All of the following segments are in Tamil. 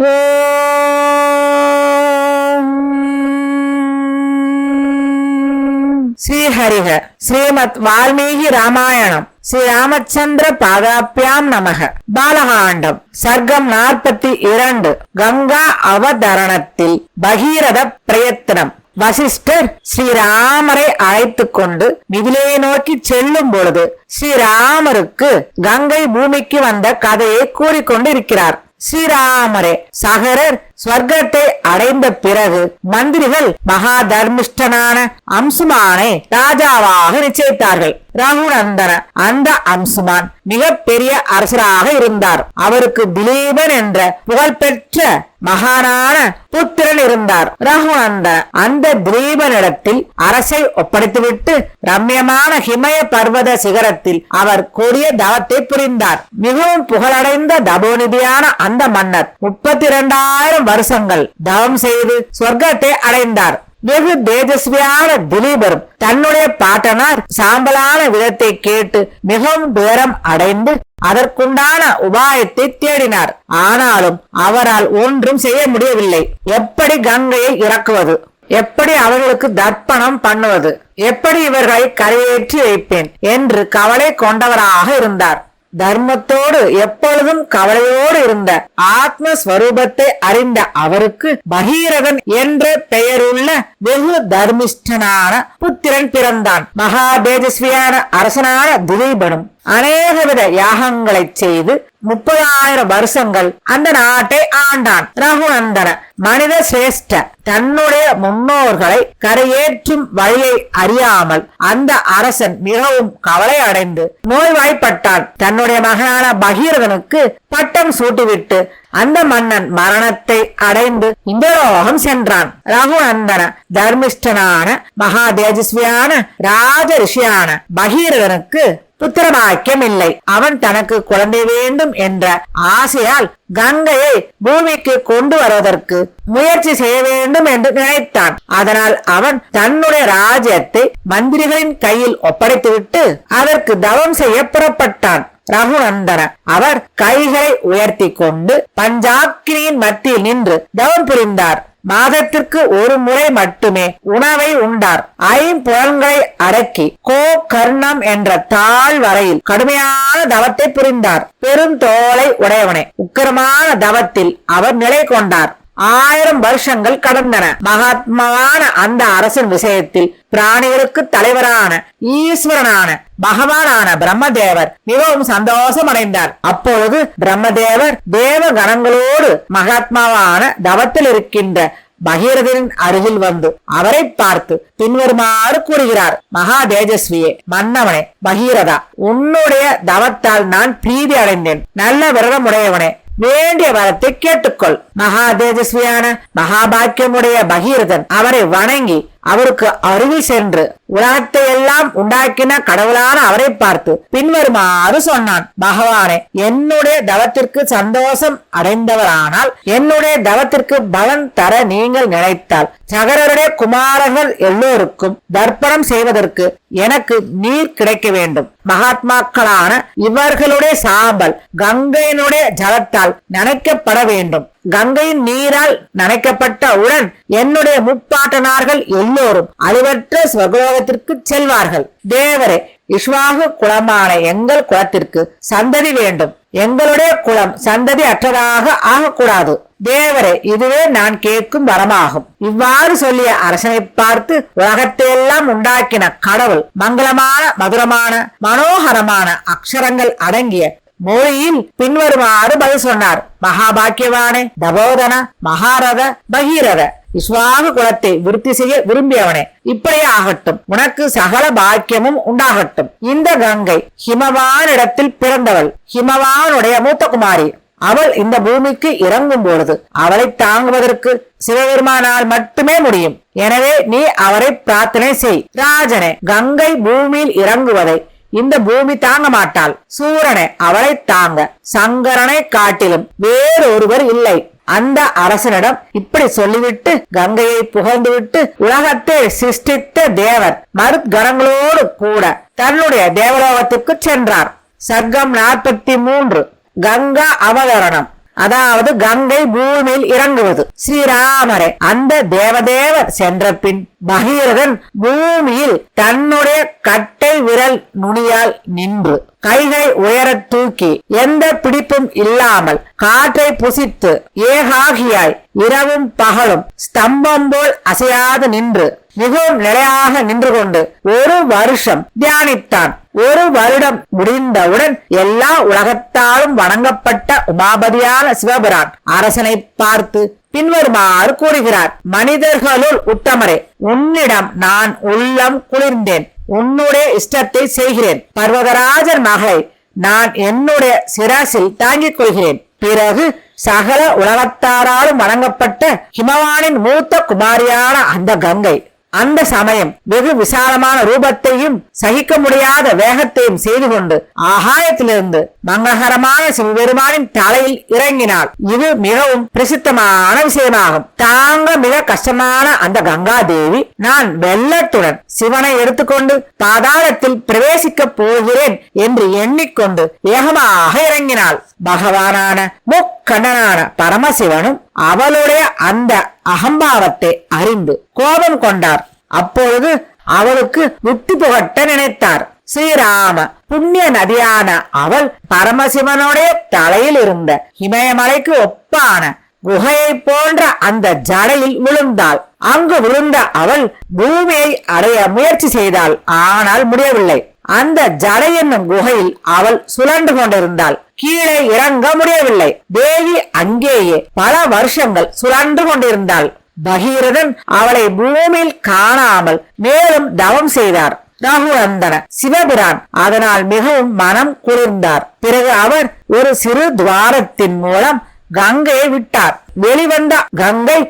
ஸ்ரீஹரிக ஸ்ரீமத் வால்மீகி ராமாயணம். ஸ்ரீ ராமச்சந்திர பாதாபியாம் நமக. பாலகாண்டம். சர்க்கம் நாற்பத்தி இரண்டு. கங்கா அவதரணத்தில் பகீரத பிரயத்தனம். வசிஷ்டர் ஸ்ரீராமரை அழைத்து கொண்டு மிதிலே நோக்கி செல்லும் பொழுது ஸ்ரீராமருக்கு கங்கை பூமிக்கு வந்த கதையை கூறிக்கொண்டிருக்கிறார். ஸ்ரீராமரே. சகரர் ஸ்வர்க்கத்தை அடைந்த பிறகு மந்திரிகள் மகா தர்மிஷ்டனான அம்சுமானை ராஜாவாக நிச்சயித்தார்கள். ரகுநந்தன அந்த அம்சுமான் மிக பெரிய அரசராக இருந்தார். அவருக்கு திலீபன் என்ற புகழ்பெற்ற மகானான புத்திரன் இருந்தார். ரகுநந்தன் அந்த திலீபனிடத்தில் அரசை ஒப்படைத்துவிட்டு ரம்யமான ஹிமய பர்வத சிகரத்தில் அவர் கொடிய தவத்தை புரிந்தார். மிகவும் புகழடைந்த தபோநிதியான அந்த மன்னர் முப்பத்தி இரண்டாயிரம் வருஷங்கள். தவம் செய்து சொர்க்கத்தை அடைந்தார். வெகு தேஜஸ்வியான திலீபரும் தன்னுடைய பாட்டனார் சாம்பலான விதத்தை கேட்டு மிகவும் துயரம் அடைந்து அதற்குண்டான உபாயத்தை தேடினார். ஆனாலும் அவரால் ஒன்றும் செய்ய முடியவில்லை. எப்படி கங்கையை இறக்குவது? எப்படி அவர்களுக்கு தர்ப்பணம் பண்ணுவது? எப்படி இவர்களை கரையேற்றி வைப்பேன்? என்று கவலை கொண்டவராக இருந்தார். தர்மத்தோடு எப்பொழுதும் கவலையோடு இருந்த ஆத்மஸ்வரூபத்தை அறிந்த அவருக்கு பகீரதன் என்ற பெயருள்ள வெகு தர்மிஷ்டனான புத்திரன் பிறந்தான். மகா தேஜஸ்வியான அரசனான திலீபனும் அநேக வித யாகங்களை செய்து முப்பதாயிரம் வருஷங்கள் அந்த நாட்டை ஆண்டான். ரகுநந்தன மனித சிரேஷ்ட தன்னுடைய முன்னோர்களை கரையேற்றும் வழியை அறியாமல் அந்த அரசன் மிகவும் கவலை அடைந்து நோய்வாய்ப்பட்டான். தன்னுடைய மகனான பகீரதனுக்கு பட்டம் சூட்டிவிட்டு அந்த மன்னன் மரணத்தை அடைந்து இந்திரலோகம் சென்றான். ரகுநந்தன தர்மிஷ்டனான மகா தேஜஸ்வியான ராஜ ரிஷியான பகீரதனுக்கு புத்திரபாக்கியம் இல்லை அவன் தனக்கு குழந்தை வேண்டும் என்ற ஆசையால் கங்கையை பூமிக்கு கொண்டு வருவதற்கு முயற்சி செய்ய வேண்டும் என்று நினைத்தான். அதனால் அவன் தன்னுடைய ராஜ்யத்தை மந்திரிகளின் கையில் ஒப்படைத்துவிட்டு அதற்கு தவம் செய்ய புறப்பட்டான். ரகுநந்தன அவர் கைகளை உயர்த்தி கொண்டு பஞ்சாக்கினியின் மத்தியில் நின்று தவம் புரிந்தார். மாதத்திற்கு ஒரு முறை மட்டுமே உணவை உண்டார். ஐம்புலன்களை அடக்கி கோ கர்ணம் என்ற தாழ் வரையில் கடுமையான தவத்தை புரிந்தார். பெருந்தோலை உடையவனே. உக்கரமான தவத்தில் அவர் நிலை கொண்டார். ஆயிரம் வருஷங்கள் கடந்தன. மகாத்மாவான அந்த அரசின் விஷயத்தில் பிராணிகளுக்கு தலைவரான ஈஸ்வரனான பகவானான பிரம்மதேவர் மிகவும் சந்தோஷம் அடைந்தார் அப்பொழுது பிரம்மதேவர் தேவ கணங்களோடு மகாத்மாவான தவத்தில் இருக்கின்ற பகீரதனின் அருகில் வந்து அவரை பார்த்து பின்வருமாறு கூறுகிறார் மகா தேஜஸ்வியே மன்னவனே பகீரதா உன்னுடைய தவத்தால் நான் பிரீதி அடைந்தேன். நல்ல விரதம் உடையவனே வேண்டிய வரத்தை கேட்டுக்கொள். மகா தேஜஸ்வியான மகாபாக்கியமுடைய பகீரதன் அவரை வணங்கி அவருக்கு அருகில் சென்று உலகத்தை எல்லாம் உண்டாக்கின கடவுளான அவரை பார்த்து பின்வருமாறு சொன்னான். பகவானே என்னுடைய தவத்திற்கு சந்தோஷம் அடைந்தவரானால் என்னுடைய தவத்திற்கு பலன் தர நீங்கள் நினைத்தால் சகரருடைய குமாரர்கள் எல்லோருக்கும் தர்ப்பணம் செய்வதற்கு எனக்கு நீர் கிடைக்க வேண்டும். மகாத்மாக்களான இவர்களுடைய சாம்பல் கங்கையினுடைய ஜலத்தால் நனைக்கப்பட வேண்டும். கங்கையின் நீரால் நனைக்கப்பட்டவுடன் என்னுடைய முப்பாட்டனார்கள் எல்லோரும் அழிவற்ற ஸ்வகோகத்திற்கு செல்வார்கள். தேவரே இஸ்வாகு குலமான எங்கள் குலத்திற்கு சந்ததி வேண்டும். எங்களுடைய குலம் சந்ததி அற்றதாக ஆகக்கூடாது. தேவரே இதுவே நான் கேட்கும் வரமாகும். இவ்வாறு சொல்லிய அரசனை பார்த்து உலகத்தையெல்லாம் உண்டாக்கின கடவுள் மங்களமான மதுரமான மனோகரமான அக்ஷரங்கள் அடங்கிய மொழியில் பின்வருமாறு பதில் சொன்னார். மகாபாக்கியவானே தபோதன மகாரத பகீரத. விஸ்வாக குலத்தை விருத்தி செய்ய விரும்பியவனே. இப்படியே ஆகட்டும். உனக்கு சகல பாக்கியமும் உண்டாகட்டும். இந்த கங்கை ஹிமவானிடத்தில் பிறந்தவள். ஹிமவானுடைய மூத்த குமாரி. அவள் இந்த பூமிக்கு இறங்கும் பொழுது அவளை தாங்குவதற்கு சிவபெருமானால் மட்டுமே முடியும். எனவே நீ அவரை பிரார்த்தனை செய். ராஜனே கங்கை பூமியில் இறங்குவதை இந்த பூமி தாங்க மாட்டாள். சூரனை அவளை தாங்க. சங்கரனை காட்டிலும் வேறொருவர் இல்லை. அந்த அரசனிடம் இப்படி சொல்லிவிட்டு கங்கையை புகழ்ந்துவிட்டு உலகத்தை சிருஷ்டித்த தேவர் மருத்கரங்களோடு கூட தன்னுடைய தேவலோகத்துக்கு சென்றார். சர்க்கம் நாற்பத்தி மூன்று. கங்கா அவதரணம். அதாவது கங்கை பூமியில் இறங்குவது. ஸ்ரீராமரே அந்த தேவதேவர் சென்ற பின் பகீரதன் பூமியில் தன்னுடைய கட்டை விரல் நுனியால் நின்று கைகளை உயரத் தூக்கி எந்த பிடிப்பும் இல்லாமல் காற்றை புசித்து ஏகாகியாய் இரவும் பகலும். ஸ்தம்பம் போல் அசையாது நின்று. மிகவும் நிலையாக நின்று கொண்டு ஒரு வருஷம் தியானித்தான். ஒரு வருடம் முடிந்தவுடன் எல்லா உலகத்தாலும் வணங்கப்பட்ட உமாபதியான சிவபிரான் அரசனை பார்த்து பின்வருமாறு கூறுகிறார் மனிதர்களுள் உத்தமரே உன்னிடம் நான் உள்ளம் குளிர்ந்தேன். உன்னுடைய இஷ்டத்தை செய்கிறேன். பர்வதராஜன் மகளை நான் என்னுடைய சிராசில் தாங்கிக் கொள்கிறேன். பிறகு சகல உலகத்தாராலும் வணங்கப்பட்ட ஹிமவானின் மூத்த குமாரியான அந்த கங்கை. அந்த சமயம் வெகு விசாலமான ரூபத்தையும் சகிக்க முடியாத வேகத்தையும் செய்து கொண்டு ஆகாயத்திலிருந்து மங்களகரமான சிவபெருமானின் தலையில் இறங்கினாள். இது மிகவும் பிரசித்தமான விஷயமாகும். தாங்க மிக கஷ்டமான அந்த கங்கா தேவி நான் வெள்ளத்துடன் சிவனை எடுத்துக்கொண்டு பாதாளத்தில் பிரவேசிக்க போகிறேன் என்று எண்ணிக்கொண்டு ஏகமாக இறங்கினாள். பகவானான முக்கண்ணனான பரமசிவனும் அவளுடைய அந்த அகம்பாவத்தை அறிந்து கோபம் கொண்டார். அப்பொழுது அவளுக்கு விட்டு புகட்ட நினைத்தார். ஸ்ரீராம புண்ணிய நதியான அவள் பரமசிவனுடைய தலையில் இருந்த இமயமலைக்கு ஒப்பான குகையை போன்ற அந்த ஜடையில் விழுந்தாள். அங்கு விழுந்த அவள் பூமியை அடைய முயற்சி செய்தாள். ஆனால் முடியவில்லை. அந்த ஜடை என்னும் குகையில் அவள் சுழன்று கொண்டிருந்தாள். கீழே இறங்க முடியவில்லை. தேவி அங்கேயே பல வருஷங்கள் சுழன்று கொண்டிருந்தாள். பகீரதன் அவளை பூமியில் காணாமல் மேலும் தவம் செய்தார். ரகுநந்தன சிவபிரான் அதனால் மிகவும் மனம் குளிர்ந்தார். பிறகு அவர் ஒரு சிறு துவாரத்தின் மூலம் கங்கையை விட்டார். வெளிவந்த கங்கை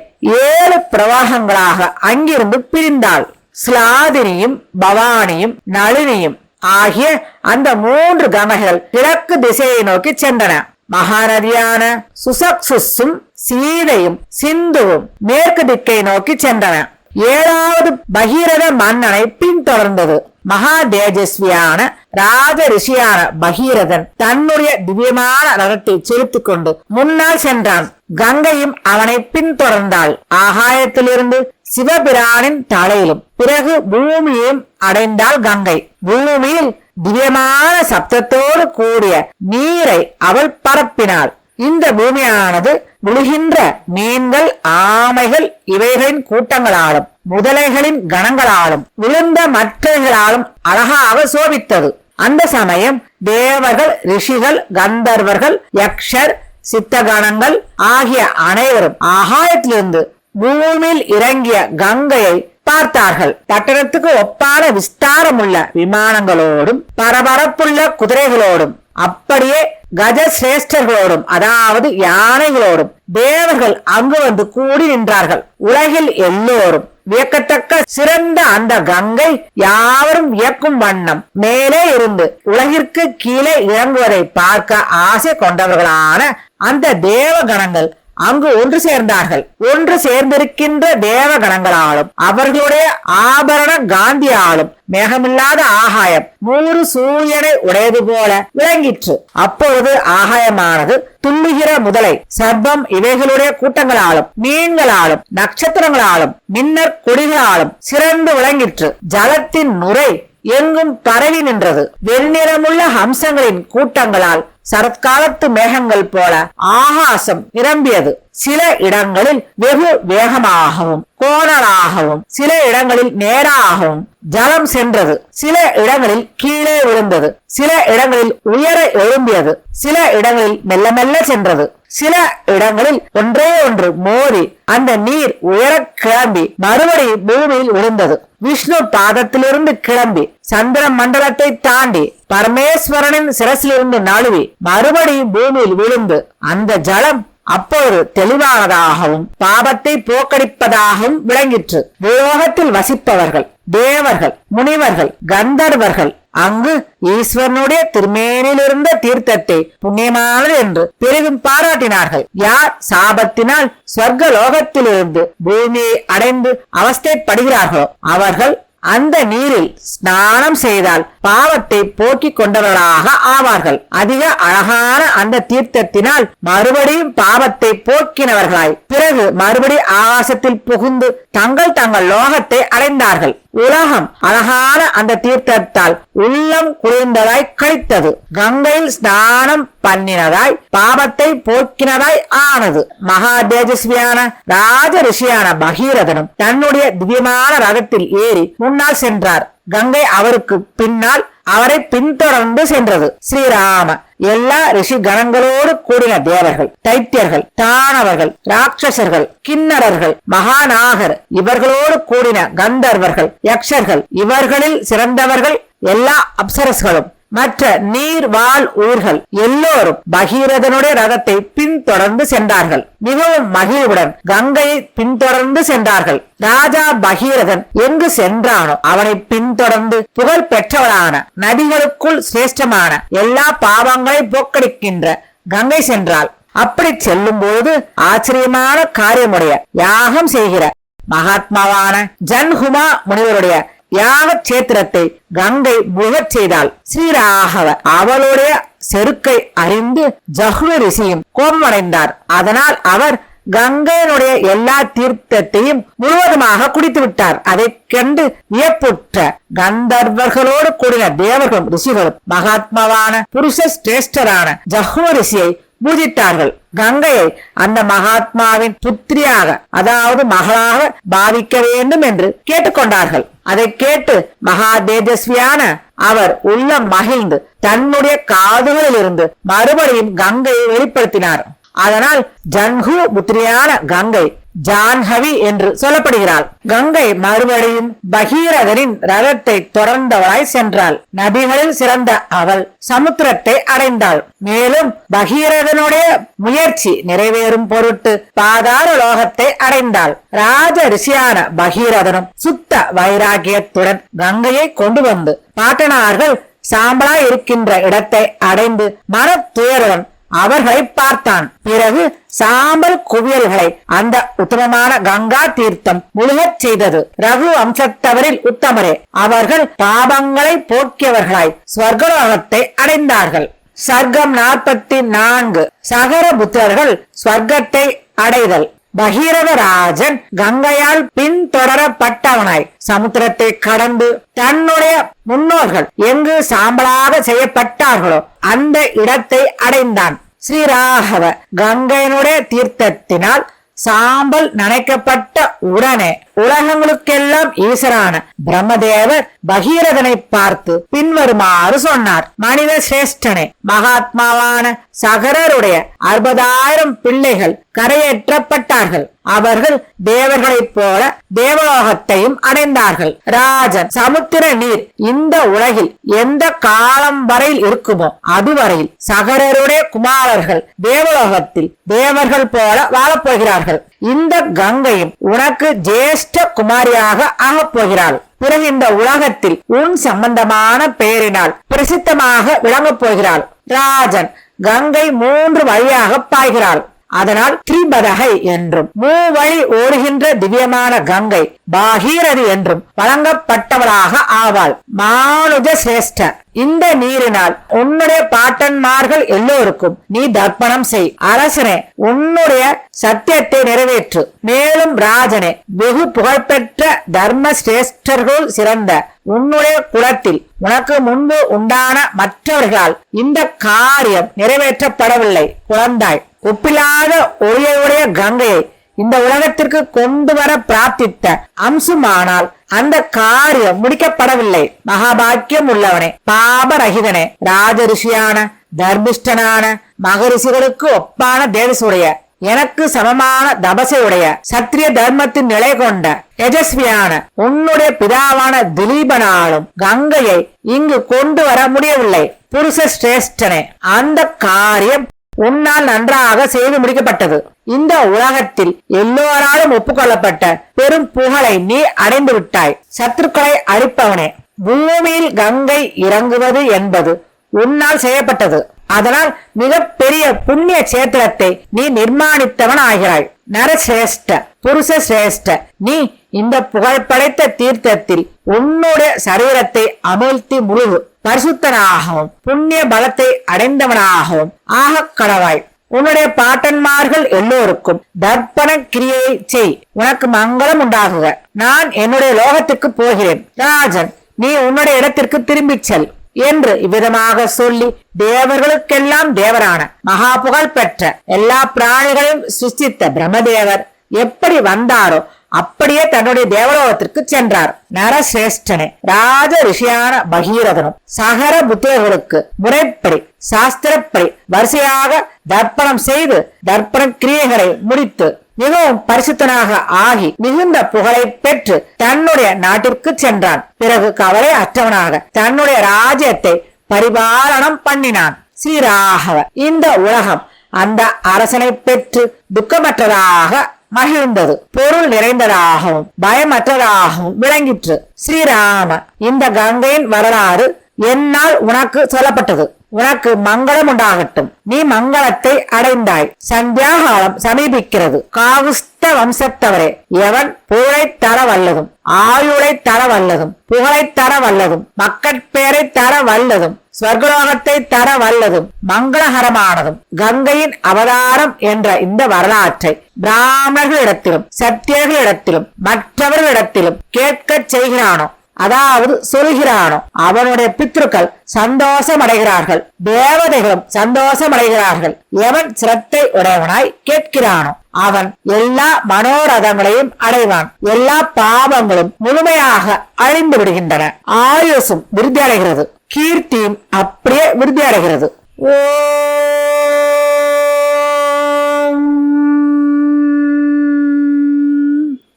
ஏழு பிரவாகங்களாக அங்கிருந்து பிரிந்தாள். ஸ்லாதினியும் பவானியும் நளினியும் ஆகிய அந்த மூன்று கங்கைகள் கிழக்கு திசையை நோக்கி சென்றன. மகாநதியான சுசக்சுஸும் சீதையும் சிந்துவும் மேற்கு திக்கை நோக்கி சென்றன. ஏழாவது பகீரத மன்னனை பின்தொடர்ந்தது. மகா தேஜஸ்வியான ராஜ ரிஷியான பகீரதன் தன்னுடைய திவ்யமான ரதத்தை செலுத்திக் கொண்டு முன்னால் சென்றான். கங்கையும் அவனை பின்தொடர்ந்தாள். ஆகாயத்திலிருந்து சிவபிரானின் தலையிலும் பிறகு பூமியையும் அடைந்தாள் கங்கை. பூமியில் திவ்யமான சப்தத்தோடு கூடிய நீரை அவள் பரப்பினாள். இந்த பூமியானது விழுகின்ற மீன்கள் ஆமைகள் இவைகளின் கூட்டங்களாலும் முதலைகளின் கணங்களாலும் விழுந்த மற்றைகளாலும் அழகாக சோபித்தது. அந்த சமயம் தேவர்கள் ரிஷிகள் கந்தர்வர்கள் யக்ஷர் சித்தகணங்கள் ஆகிய அனைவரும் ஆகாயத்திலிருந்து பூமியில் இறங்கிய கங்கையை பார்த்தார்கள். பட்டணத்துக்கு ஒப்பான விஸ்தாரமுள்ள விமானங்களோடும் பரபரப்புள்ள குதிரைகளோடும் அப்படியே கஜசிரேஷ்டர்களோடும் அதாவது யானைகளோடும் தேவர்கள் அங்கு வந்து கூடி நின்றார்கள். உலகில் எல்லோரும் வியக்கத்தக்க சிறந்த அந்த கங்கை யாவரும் வியக்கும் வண்ணம். மேலே இருந்து உலகிற்கு கீழே இறங்குவதை பார்க்க ஆசை கொண்டவர்களான அந்த தேவ கணங்கள் அங்கு ஒன்று சேர்ந்தார்கள். ஒன்று சேர்ந்திருக்கின்ற தேவ கணங்களாலும் அவர்களுடைய ஆபரண காந்தியாலும் மேகமில்லாத ஆகாயம் நூறு சூரியனை உடையது போல விளங்கிற்று. அப்பொழுது ஆகாயமானது துள்ளுகிற முதலை சர்ப்பம் இவைகளுடைய கூட்டங்களாலும் மீன்களாலும் நட்சத்திரங்களாலும் மின்னர் கொடிகளாலும் சிறந்து விளங்கிற்று. ஜலத்தின் நுரை எங்கும் பரவி நின்றது. வெண்ணிறமுள்ள ஹம்சங்களின் கூட்டங்களால் சரத்காலத்து மேகங்கள் போல ஆகாசம் நிரம்பியது. சில இடங்களில் வெகு வேகமாகவும் கோணலாகவும் சில இடங்களில் நேராகவும் ஜலம் சென்றது. சில இடங்களில் கீழே விழுந்தது. சில இடங்களில் உயர எழும்பியது. சில இடங்களில் மெல்ல மெல்ல சென்றது. சில இடங்களில் ஒன்றே ஒன்று மோதி அந்த நீர் உயர கிளம்பி மறுபடியும் பூமியில் விழுந்தது. விஷ்ணு பாதத்திலிருந்து கிளம்பி சந்திர மண்டலத்தை தாண்டி பரமேஸ்வரனின் சிரசிலிருந்து நழுவி மறுபடியும் பூமியில் விழுந்து அந்த ஜலம் அப்போது தெளிவானதாகவும் பாபத்தை போக்கடிப்பதாகவும் விளங்கிற்று. பூலோகத்தில் வசிப்பவர்கள் தேவர்கள் முனிவர்கள் கந்தர்வர்கள் அங்கு ஈஸ்வரனுடைய திருமேனில் இருந்த தீர்த்தத்தை புண்ணியமானது என்று பெரிதும் பாராட்டினார்கள். யார் சாபத்தினால் சொர்க்க லோகத்திலிருந்து பூமியை அடைந்து அவஸ்தைப்படுகிறார்களோ அவர்கள் அந்த நீரில் ஸ்நானம் செய்தால் பாவத்தை போக்கிக் கொண்டவர்களாக ஆவார்கள். அதிக அழகான அந்த தீர்த்தத்தினால் மறுபடியும் பாவத்தை போக்கினவர்களாய் பிறகு மறுபடி ஆகாசத்தில் புகுந்து தங்கள் தங்கள் லோகத்தை அடைந்தார்கள். உலகம் அழகான அந்த தீர்த்தத்தால் உள்ளம் குளிர்ந்ததாய் கழித்தது. கங்கையில் ஸ்நானம் பண்ணினதாய் பாபத்தை போக்கினதாய் ஆனது. மகா தேஜஸ்வியான ராஜ ரிஷியான பகீரதனும் தன்னுடைய திவ்யமான ரதத்தில் ஏறி முன்னால் சென்றார். கங்கை அவருக்கு பின்னால் அவரை பின்தொடர்ந்து சென்றது. ஸ்ரீராம. எல்லா ரிஷி கணங்களோடு கூடின தேவர்கள் தைத்தியர்கள் தானவர்கள் ராட்சசர்கள் கிண்ணறர்கள் மகாநாகர் இவர்களோடு கூடின கந்தர்வர்கள் யக்ஷர்கள் இவர்களில் சிறந்தவர்கள் எல்லா அப்சரஸ்களும். மற்ற நீர் வாழ் ஊர்கள் எல்லோரும் பகீரதனுடைய ரதத்தை பின்தொடர்ந்து சென்றார்கள். மிகவும் மகிழ்வுடன் கங்கையை பின்தொடர்ந்து சென்றார்கள். ராஜா பகீரதன் எங்கு சென்றானோ அவனை பின்தொடர்ந்து புகழ் பெற்றவளான நதிகளுக்குள் சிரேஷ்டமான எல்லா பாவங்களை போக்கடிக்கின்ற கங்கை சென்றாள். அப்படி செல்லும் போது ஆச்சரியமான காரியமுடைய யாகம் செய்கிற மகாத்மாவான ஜன்ஹுமா முனிவருடைய யாக சேத்திரத்தை கங்கை முகச் செய்தாள். ஸ்ரீராகவ அவளுடைய செருக்கை அறிந்து ஜஹ்வ ரிஷியும் கோபமடைந்தார். அதனால் அவர் கங்கையினுடைய எல்லா தீர்த்தத்தையும் முழுவதுமாக குடித்து விட்டார். அதைக் கண்டு வியப்புற்ற கந்தர்வர்களோடு கூடின தேவர்களும் ரிஷிகளும் மகாத்மாவான புருஷ ஸ்ரேஷ்டரான ஜஹ்வ ரிஷியை பூஜித்தார்கள். கங்கையை அந்த மகாத்மாவின் புத்திரியாக அதாவது மகளாக பாவிக்க வேண்டும் என்று கேட்டுக்கொண்டார்கள். அதை கேட்டு மகா தேஜஸ்வியான அவர் உள்ளம் மகிழ்ந்து தன்னுடைய காதுகளில் இருந்து மறுபடியும் கங்கையை வெளிப்படுத்தினார். அதனால் ஜன்ஹு புத்திரியான கங்கை ஜான்ஹவி என்று சொல்லப்படுகிறாள். கங்கை மறுபடியும் பகீரதனின் ரதத்தை தொடர்ந்தவளாய் சென்றாள். நதிகளில் சிறந்த அவள் சமுத்திரத்தை அடைந்தாள். மேலும் பகீரதனுடைய முயற்சி நிறைவேறும் பொருட்டு பாதார லோகத்தை அடைந்தாள். ராஜ ரிஷியான பகீரதனும் சுத்த வைராகியத்துடன் கங்கையை கொண்டு வந்து பாட்டனார்கள் சாம்பலா இருக்கின்ற இடத்தை அடைந்து மனத்துயருடன் அவர்களை பார்த்தான். பிறகு சாம்பல் குவியல்களை அந்த உத்தமமான கங்கா தீர்த்தம் முழுகச் செய்தது. ரகு வம்சத்தவரில் உத்தமரே அவர்கள் பாபங்களை போக்கியவர்களாய் ஸ்வர்கலோகத்தை அடைந்தார்கள். சர்க்கம் நாற்பத்தி நான்கு சகர புத்திரர்கள் ஸ்வர்க்கத்தை அடைதல். பகீரதராஜன் கங்கையால் பின்தொடரப்பட்டவனாய். சமுத்திரத்தை கடந்து தன்னுடைய முன்னோர்கள் எங்கு சாம்பலாக செய்யப்பட்டார்களோ அந்த இடத்தை அடைந்தான். ஸ்ரீராகவ கங்கையனுடைய தீர்த்தத்தினால் சாம்பல் நனைக்கப்பட்ட உடனே உலகங்களுக்கெல்லாம் ஈசரான பிரம்மதேவர் பகீரதனை பார்த்து பின்வருமாறு சொன்னார். மனித சிரேஷ்டனே மகாத்மாவான சகரருடைய அறுபதாயிரம் பிள்ளைகள் கரையேற்றப்பட்டார்கள். அவர்கள் தேவர்களைப் போல தேவலோகத்தையும் அடைந்தார்கள். ராஜன் சமுத்திர நீர் இந்த உலகில் எந்த காலம் வரையில் இருக்குமோ அதுவரையில் சகரருடைய குமாரர்கள் தேவலோகத்தில் தேவர்கள் போல வாழப்போகிறார்கள் இந்த கங்கையும் உனக்கு ஜேஷ்ட குமாரியாக ஆகப் போகிறாள். பிறகு இந்த உலகத்தில் உன் சம்பந்தமான பெயரினால் பிரசித்தமாக விளங்கப் போகிறாள். ராஜன் கங்கை மூன்று வழியாக பாய்கிறாள். அதனால் திரிபதகை என்றும் மூவழி ஓடுகின்ற திவ்யமான கங்கை பாகீரதி என்றும் வழங்கப்பட்டவளாக ஆவாள். மானுஜ சிரேஷ்ட இந்த நீரினால் உன்னுடைய பாட்டன்மார்கள் எல்லோருக்கும் நீ தர்ப்பணம் செய். அரசனே உன்னுடைய சத்தியத்தை நிறைவேற்று. மேலும் ராஜனே வெகு புகழ்பெற்ற தர்ம சிரேஷ்டர்கள் சிறந்த உன்னுடைய குலத்தில் உனக்கு முன்பு உண்டான மற்றவர்களால் இந்த காரியம் நிறைவேற்றப்படவில்லை. குழந்தாய் ஒப்பில்லாத ஒளியுடைய கங்கையை இந்த உலகத்திற்கு கொண்டு வர பிரார்த்தித்த அம்சுமானால் அந்த காரியம் முடிக்கப்படவில்லை. மகாபாக்கியம் உள்ளவனே பாபரகிதனே ராஜரிஷியான தர்மிஷ்டனான மகரிஷிகளுக்கு ஒப்பான தேவசுடைய எனக்கு சமமான தபசையுடைய சத்திரிய தர்மத்தின் நிலை கொண்ட தேஜஸ்வியான உன்னுடைய பிதாவான திலீபனாலும் கங்கையை இங்கு கொண்டு வர முடியவில்லை. புருஷ சிரேஷ்டனே அந்த காரியம் உன்னால் நன்றாக செய்து முடிக்கப்பட்டது. இந்த உலகத்தில் எல்லோராலும் ஒப்புக்கொள்ளப்பட்ட பெரும் புகழை நீ அடைந்து விட்டாய். சத்துருக்களை அழிப்பவனே பூமியில் கங்கை இறங்குவது என்பது உன்னால் செய்யப்பட்டது. அதனால் மிக பெரிய புண்ணிய சேத்திரத்தை நீ நிர்மாணித்தவன் ஆகிறாய் நரசிரேஷ்ட புருஷ சிரேஷ்ட நீ இந்த புகழ்படைத்த தீர்த்தத்தில் உன்னுடைய சரீரத்தை அமிழ்த்தி முழுகு. பரிசுத்தனாகவும் புண்ணிய பலத்தை அடைந்தவனாகவும் ஆக கடவாய். உன்னுடைய பாட்டன்மார்கள் எல்லோருக்கும் தர்ப்பண கிரியை செய். உனக்கு மங்களம் உண்டாகுக. நான் என்னுடைய லோகத்துக்கு போகிறேன். ராஜன் நீ உன்னுடைய இடத்திற்கு திரும்பிச் செல் என்று இவ்விதமாக சொல்லி தேவர்களுக்கெல்லாம் தேவரான மகா புகழ் பெற்ற எல்லா பிராணிகளையும் சிருஷ்டித்த பிரம்மதேவர் எப்படி வந்தாரோ அப்படியே தன்னுடைய தேவலோகத்திற்கு சென்றார். நரசிரேஷ்டனே ராஜ ரிஷியான பகீரதனும் சகர புத்திரர்களுக்கு முறைப்படி சாஸ்திரப்படி வரிசையாக தர்ப்பணம் செய்து தர்ப்பண கிரியைகளை முடித்து மிகவும் பரிசுத்தனாக ஆகி மிகுந்த புகழை பெற்று தன்னுடைய நாட்டிற்கு சென்றான். பிறகு கவலை அற்றவனாக தன்னுடைய ராஜ்யத்தை பரிபாலனம் பண்ணினான். ஸ்ரீராகவ இந்த உலகம் அந்த அரசனை பெற்று துக்கமற்றதாக மகிழ்ந்தது. பொருள் நிறைந்ததாகவும் பயமற்றதாகவும் விளங்கிற்று. ஸ்ரீராம இந்த கங்கையின் வரலாறு என்னால் உனக்கு சொல்லப்பட்டது. உனக்கு மங்களம் உண்டாகட்டும் நீ மங்களத்தை அடைந்தாய். சந்தியாகாலம் சமீபிக்கிறது. காகுஸ்த வம்சத்தவரே எவன் புகழை தர வல்லதும் ஆயுளை தர வல்லதும் புகழை தர வல்லதும் மக்கட்பேரை தர வல்லதும் ஸ்வர்கலோகத்தை தர வல்லதும் மங்களகரமானதும் கங்கையின் அவதாரம் என்ற இந்த வரலாற்றை பிராமணர்களிடத்திலும் சத்தியர்களிடத்திலும் மற்றவர்களிடத்திலும் கேட்கச் செய்கிறானோ? அதாவது சொல்கிறானோ அவனுடைய பித்ருக்கள் சந்தோஷம் அடைகிறார்கள் தேவதைகளும் சந்தோஷம் அடைகிறார்கள் எவன் சிரத்தை உடையவனாய் கேட்கிறானோ அவன் எல்லா மனோரதங்களையும் அடைவான். எல்லா பாவங்களும் முழுமையாக அழிந்து விடுகின்றன. ஆயுசும் விருத்தி அடைகிறது. கீர்த்தியும் அப்படியே விருத்தி அடைகிறது. ஓ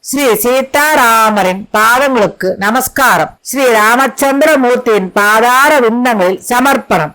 ஸ்ரீ சீதாராமரின் பாதங்களுக்கு நமஸ்காரம். ஸ்ரீ ராமச்சந்திரமூர்த்தியின் பாதார விண்ணங்களில் சமர்ப்பணம்.